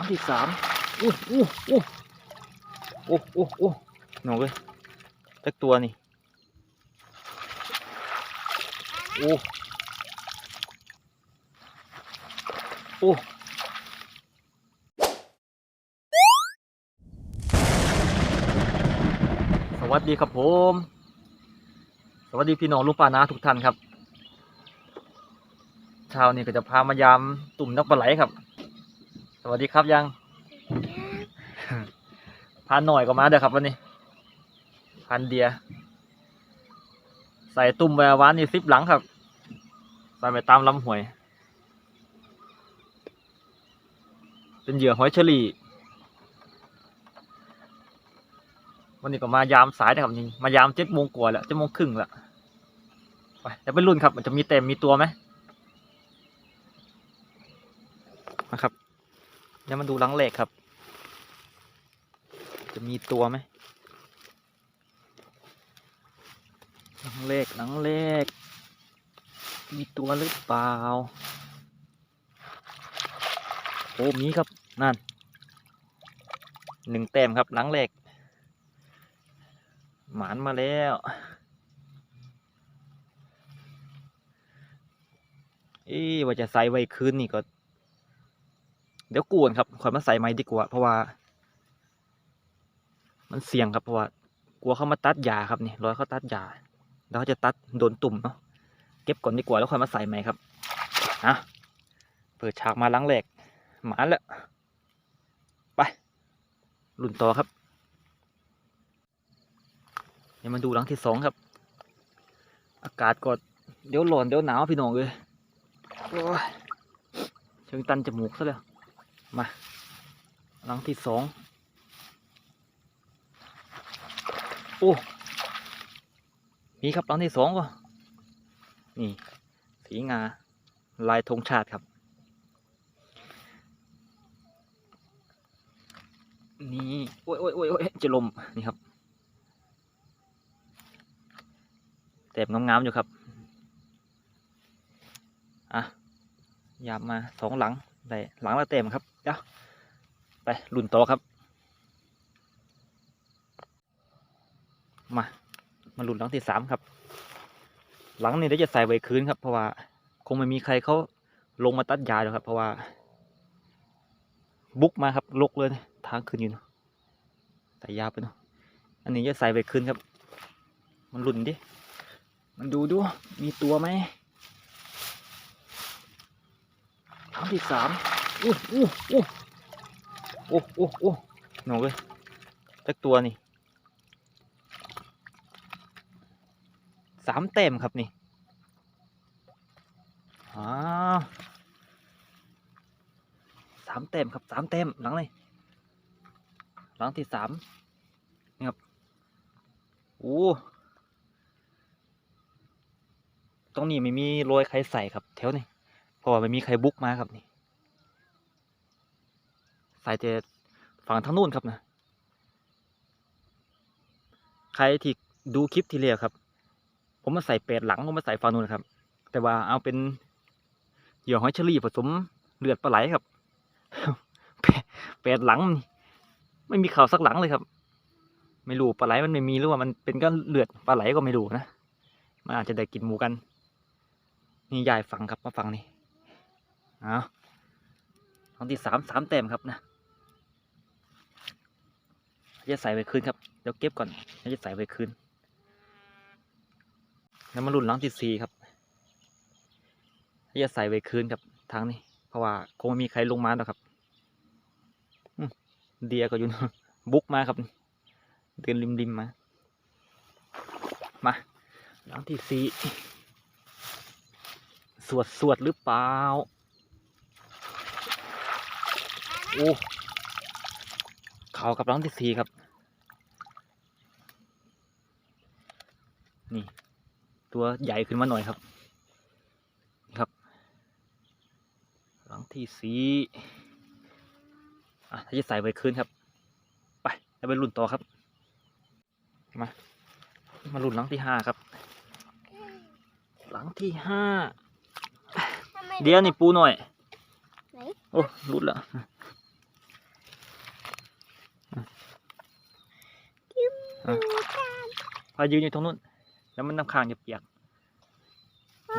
ลังที่สามอู้อู้อู้โอ้โอ้โอ้หนูเลยจักตัวนี่โอ้โอ้สวัสดีครับผม สวัสดีพี่น้องลุงป้านาทุกท่านครับเช้านี้ก็จะพามายามตุ่มนกปลาไหลครับ สวัสดีครับยังพานหน่อยก็มาเด้อครับวันนี้ พันเดีย ใส่ตุ่มแวววานนี่ซิปหลังครับใส่ไปตามลำห้วย เป็นเหยื่อหอยเชอรี่วันนี้ก็มายามสายนะครับนี่มายามเจ็ดโมงกว่าแล้วเจ็ดโมงครึ่งแล้วไปเดี๋ยวไปรุ่นครับ มันจะมีเต็มมีตัวไหมนะครับ เดี๋ยวมาดูหลังเหล็กครับ จะมีตัวไหมหลังเหล็กหลังเหล็กมีตัวหรือเปล่า โอ้มีครับ นั่นหนึ่งแต้มครับหลังเหล็ก หมานมาแล้วเอ๊ว่าจะใส่ไว้คืนนี่ก็ เดี๋ยวกวนครับคอยมาใส่ไม้ดีกว่า เพราะว่า มันเสี่ยงครับเพราะว่ากลัวเขามาตัดยาครับนี่รอยเขาตัดยาแล้วเขาจะตัดโดนตุ่มเนาะเก็บก่อนดีกว่าแล้วค่อยมาใส่ใหม่ครับอะเปิดฉากมาล้างแหลกหมาแล้วไปรุ่นต่อครับเดี๋ยวมาดูหลังที่สองครับ อากาศก็เดี๋ยวร้อนเดี๋ยวหนาวพี่น้องเลยโอ้ยเชิงตันจมูกซะแล้ว มา หลังที่สองโอ้มีครับหลังที่สองก็นี่ สีงา ลายธงชาติครับ นี่ โอ้ยโอ้ยโอ้ยโอ้ยจะลมนี่ครับเต็มงามๆอยู่ครับ อะยามมาสองหลัง ได้ หลังละเต็มครับ เดี๋ยวไปลุ่นต่อครับ มา มาลุ่นหลังที่สามครับ หลังนี้เดี๋ยวจะใส่ไว้คืนครับ เพราะว่าคงไม่มีใครเขาลงมาตัดยาหรอกครับ เพราะว่า บุกมาครับลกเลยนะทางขึ้นอยู่เนะใส่ยาไปเนาะอันนี้จะใส่ไว้คืนครับ มันลุนดิ มันดูดู มีตัวไหมครั้งที่สาม อู้อู้อู้โอ้โอ้โอ้หนูเลยสักตัวนี่สามเต็มครับนี่อ้าวสามเต็มครับสามเต็มหลังเลยหลังที่สามนี่ครับโอ้ตรงนี้ไม่มีโรยใครใส่ครับแถวนี้เพราะว่าไม่มีใครบุกมาครับนี่ ใส่แต่ฝั่งทางนู้นครับนะ ใครที่ดูคลิปที่เรียกครับ ผมมาใส่เป็ดหลังผมมาใส่ฝั่งนู้นครับ แต่ว่าเอาเป็นเหยื่อหอยเชอรี่ผสมเลือดปลาไหลครับเป็ดหลัง ไม่มีข่าวสักหลังเลยครับ ไม่รู้ปลาไหลมันไม่มีหรือว่ามันเป็นก็เลือดปลาไหลก็ไม่รู้นะมันอาจจะได้กินหมูกัน นี่ยายฟังครับมาฟังนี่เอาครั้งที่สามสามแต้มครับนะ จะใส่ไปคืนครับเดี๋ยวเก็บก่อนแล้วจะใส่ไปคืนแล้วมาลุ้นหลังที่สี่ครับจะใส่ไปคืนครับทางนี้ เพราะว่าคงไม่มีใครลงมาแล้วครับเดียก็อยู่นบุกมาครับเดินริมริมมา มาหลังที่สี่สวดสวดหรือเปล่าโอ้เขากับหลังที่สี่ครับ นี่ ตัวใหญ่ขึ้นมาหน่อยครับ ครับ หลังที่สีอะถ้าจะใส่ไปคืนครับ ไปแล้วไปรุ่นต่อครับ มา มารุ่นหลังที่ห้าครับ หลังที่ห้า เดี๋ยวนี่ปูหน่อย โอ้รุดละพายืนอยู่ตรงนู้น แล้วมันน้ำค้างจะเปียก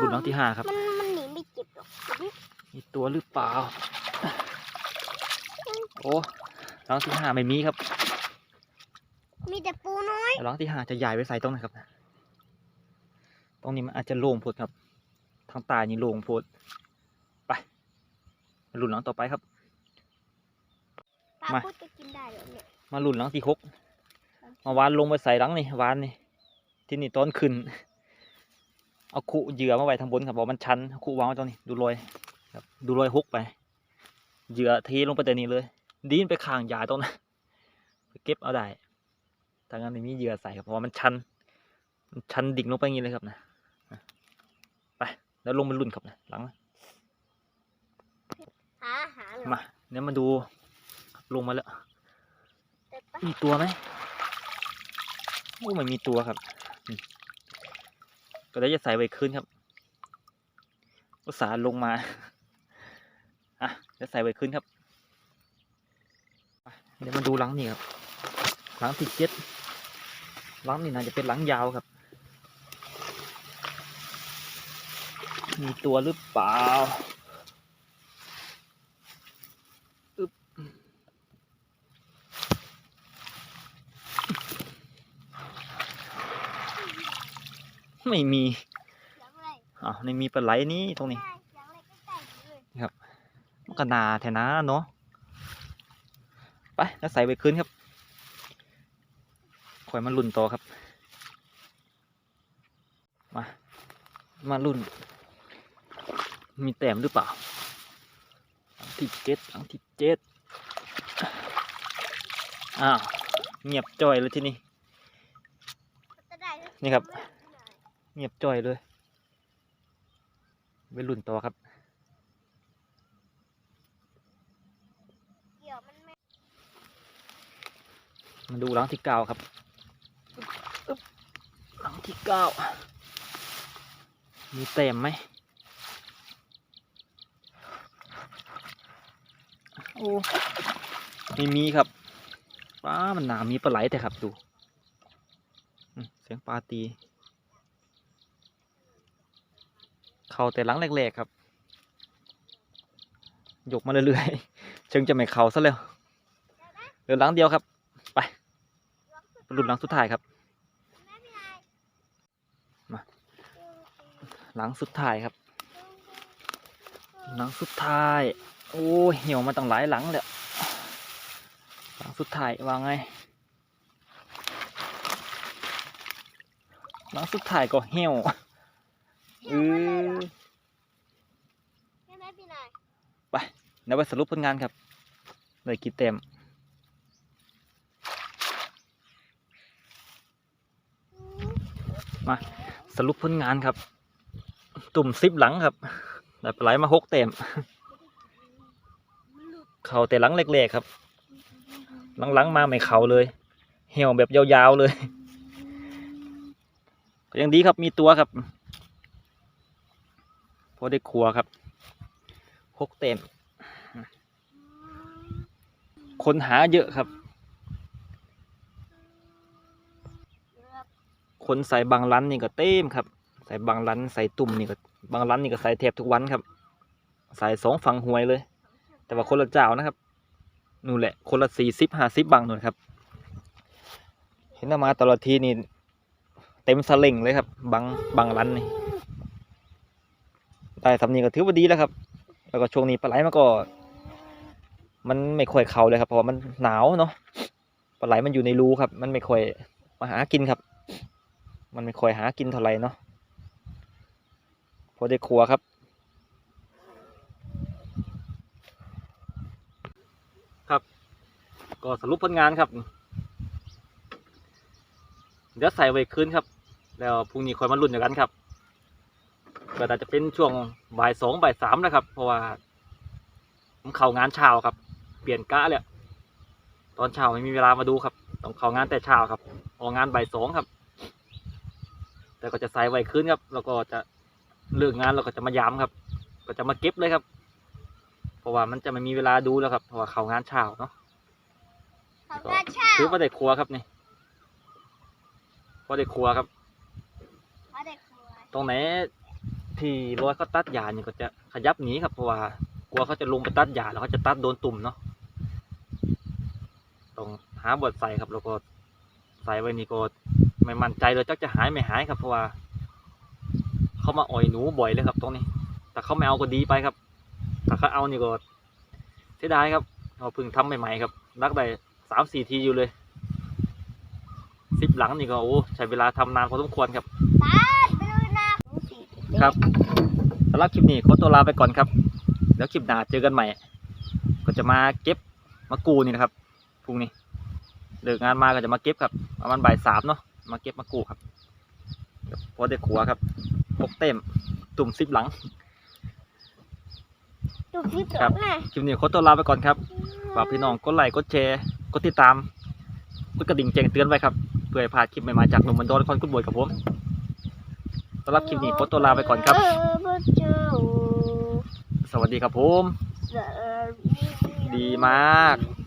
รุ่นน้องที่ห้าครับ มันมันหนีไม่เจ็บหรอกเดี๋ยวนี้มีตัวหรือเปล่า โอ้ร้องที่ห้าไม่มีครับ มีแต่ปูน้อยร้องที่ห้าจะใหญ่ไว้ใส่ตรงไหนครับ ตรงนี้มันอาจจะโล่งโพดครับ ทางใตายนี่โล่งโพดไปมาลุ้นร้องต่อไปครับปลามาพูดจะกินได้เหรอเนี่ยมาลุ้นร้องที่หกมาวานลงไปใส่หลังนี่วานนี่ ที่นี่ต้นขึ้น เอาคู่เหยื่อมาไว้ทางบนครับบอกมันชันเอาคู่วางไว้ตรงนี้ดูรอยครับดูรอยหกไป เหยื่อเทลงไปแต่นี้เลยดีนไปข้างยาตรงนั้นไปเก็บเอาได้ถ้างั้นไม่มีเหยื่อใส่ครับเพราะว่ามันชัน มันชันดิ่งลงไปอย่างนี้เลยครับนะอะไปแล้วลงมาลุ่นครับนะหลังนะหาอาหารเหรอมาเนี่ยมาดูลงมาแล้วแต่ปะมีตัวไหมโอ้ไม่มีตัวครับ ก็ได้จะใส่ไว้คืนครับ อุตสาห์ลงมา อะจะใส่ไว้คืนครับ เดี๋ยวมาดูหลังนี่ครับ หลังที่เจ็ดหลังนี่น่าจะเป็นหลังยาวครับ มีตัวหรือเปล่า ไม่มีอยากอะไรอ้าวไม่มีปลาไหลนี่ตรงนี้ได้อยากอะไรก็ได้เลยมันก็นาแทนะเนาะไปแล้วใส่ไปคืนครับคอยมาลุ่นต่อครับ มา มาลุ่น มีแต้มหรือเปล่าหลังที่เจ็ดหลังที่เจ็ดอ้าวเงียบจ้อยเลยที่นี่จะได้ก็นี่ครับไม่ได้ เงียบจ้อยเลยไปลุ่นต่อครับมันไม่มาดูหลังที่เก้าครับหลังที่เก้ามีเต็มไหมโอ้ไม่มีครับปลามันหนามีปลาไหลแต่ครับดูเสียงปลาตี เขาแต่หลังแรกๆครับ ยกมาเรื่อยๆเชิงจะไม่เขาซะแล้วเหลือหลังเดียวครับ ไปหลุดหลังสุดท้ายครับมาหลังสุดท้ายครับ หลังสุดท้าย โอ้ยเหี่ยวมาตั้งหลายหลังแล้วหลังสุดท้ายว่าไงหลังสุดท้ายก็เหี่ยวเออ ใช่ไหมพี่นาย เดี๋ยวไปสรุปผลงานครับเลยกี่เต็มมาสรุปผลงานครับ ตุ่มซิปหลังครับได้ปไหลมาหกเต็มเขาแต่หลังเล็กๆครับ หลังๆมาไม่เข่าเลย เหี่ยวแบบยาวๆเลยก็ยังดีครับมีตัวครับพอได้ครัวครับหกเต็ม คนหาเยอะครับ คนใส่บางร้นนี่ก็เต็มครับ ใส่บางร้นใส่ตุ่มนี่ก็บางร้นนี่ก็ใส่แทบทุกวันครับ ใส่สองฝั่งหวยเลย แต่ว่าคนละเจ้านะครับนู่นแหละ คนละสี่สิบห้าสิบบางนู่นครับ เห็นเอามาแตลอดทีนี่เต็มสลิงเลยครับ บางบางร้นนี่ได้สำเนียงก็ถือว่าดีแล้วครับ แล้วก็ช่วงนี้ปลาไหลมันก็ มันไม่ค่อยเข้าเลยครับเพราะว่ามันหนาวเนาะปลาไหลมันอยู่ในรูครับ มันไม่ค่อยมาหากินครับ มันไม่ค่อยหากินเท่าไหร่เนาะพอได้ครัวครับครับก็สรุปผลงานครับ เดี๋ยวใส่ไว้คืนครับ แล้วพรุ่งนี้ค่อยมาลุ้นกันครับก็อาจจะเป็นช่วงบ่ายสองบ่ายสามนะครับ เพราะว่าผมเข้างานเช้าครับ ลี่ยนกะเลยตอนเช้าไม่มีเวลามาดูครับ ต้องเข้างานแต่เช้าครับออกงานบ่ายสองครับ แต่ก็จะใส่ไว้คืนครับ แล้วก็จะเลิกงานเราก็จะมายามครับ ก็จะมาเก็บเลยครับ เพราะว่ามันจะไม่มีเวลาดูแล้วครับ เพราะว่าเข้างานเช้าเนาะของกระชาถือว่าได้ครัวครับนี่อได้ครัวครับมาเด็กครัวตรงไหนที่รอยเขาตัดหญ้านี่ก็จะขยับหนีครับเพราะว่ากลัวเขาจะลงไปตัดหญ้าแล้วเขาจะตัดโดนตุ่มเนาะ ต้องหาบทใส่ครับแล้วก็ใส่ไว้นี่ก็ไม่มั่นใจเลยจักจะหายไม่หายครับเพราะว่าเขามาอ่อยหนูบ่อยเลยครับ ตรงนี้ แต่เขาไม่เอาก็ดีไปครับแต่เขาเอานี่ก็เสียดายครับเราเพิ่งทำใหม่ๆครับรักได้สามสี่ทีอยู่เลยสิบหลังนี่ก็โอ้ใช้เวลาทำนานพอสมควรครับครับสำหรับคลิปนี้ขอตัวลาไปก่อนครับ แล้วคลิปหน้าเจอกันใหม่ ก็จะมาเก็บมากูนี่นะครับ รุ่งนี้เลิกงานมาก็จะมาเก็บครับประมาณบ่ายสามเนาะมาเก็บมากูครับเดี๋ยวพอได้ขัวครับพกเต็มตุ่มซิปหลังดูพี่ตครับกน่ะคลิปนี้ขอตัวลาไปก่อนครับฝากพี่น้องกดไลค์กดแชร์กดติดตามกดกระดิ่งแจ้งเตือนไว้ครับเพื่อให้พลาดคลิปใหม่ๆจากหนุ่มมันโดนคอนคุณบวยกับผมสำหรับคลิปนี้ขอตัวลาไปก่อนครับเพระเจ้าสวัสดีครับผมสวัสดีมาก